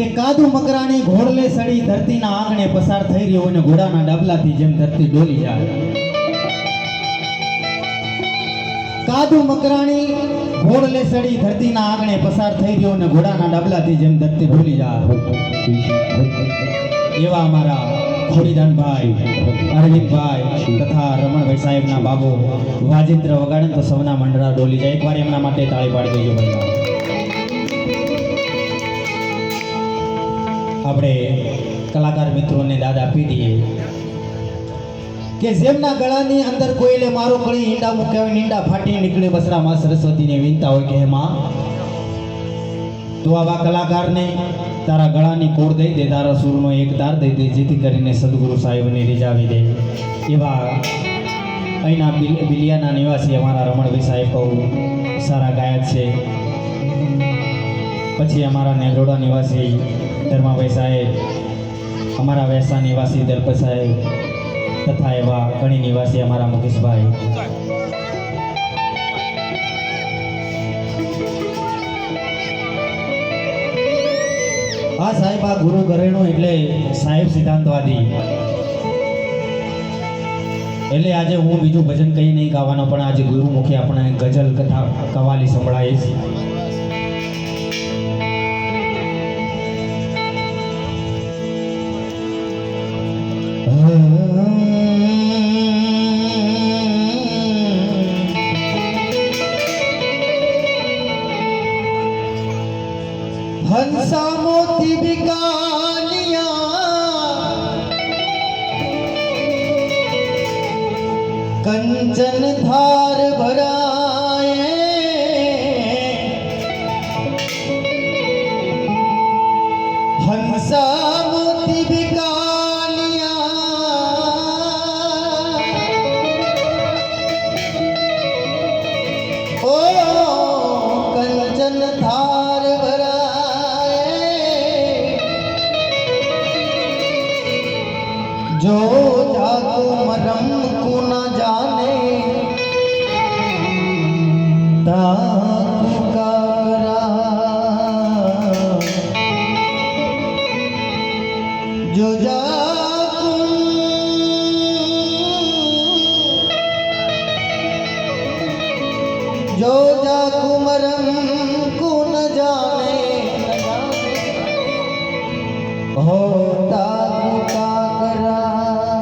કે કાદુ મકરાણી ઘોડલે સડી ધરતીના આંગણે પસાર થઈ રહ્યો અને ઘોડાના ડાબલાથી જેમ ધરતી ડોલી જાય. કાદુ મકરાણી ઘોડલે સડી ધરતીના આંગણે પસાર થઈ રહ્યો અને ઘોડાના ડાબલાથી જેમ ધરતી ડોલી જાય. એવા અમારા ખોડીદાનભાઈ, અરવિંદભાઈ તથા રમણભાઈ સાહેબના બાબો. વાજિંત્ર વગાડે તો સૌના મંડળા ડોલી જાય. એકવાર એમના માટે તાળી પાડી દેજો ભાઈ. આપણે કલાકાર મિત્રોને દાદ આપી દઈએ. કે જેમના ગળાની અંદર કોઈને મારો કળી ઈંડા મૂક્યા હોય ઈંડા ફાટી નીકળે, બસરા માં સરસ્વતીને વિનતા હોય કે હે માં તું આવા કલાકારને તારા ગળાની કોડ દઈ દે, તારા સૂરનો એક તાર દઈ દે, જેથી કરીને સદગુરુ સાહેબને રીઝાવી દે. એવા અહીંના બિલિયાના નિવાસી અમારા રમણભાઈ સાહેબ સારા ગાયક છે. પછી અમારા નેગરોડા નિવાસી ધર્માભાઈ સાહેબ, અમારા વેસા નિવાસી દલપત સાહેબ તથા એવા ઘણી નિવાસી અમારા મુકેશભાઈ. આ સાહેબ, આ ગુરુ ઘરેણું એટલે સાહેબ સિદ્ધાંતવાદી. એટલે આજે હું બીજું ભજન કંઈ નહીં ગાવાનો, પણ આજે ગુરુમુખી આપણે ગઝલ કથા કવાલી સંભળાવીશ હંસા મોતી વિકાલિયા કંચન ધાર ભરાય હાર ભરાય જો જાગો મરમ કુ ના જાને તા जो जागो मरम को न जाने होता का करा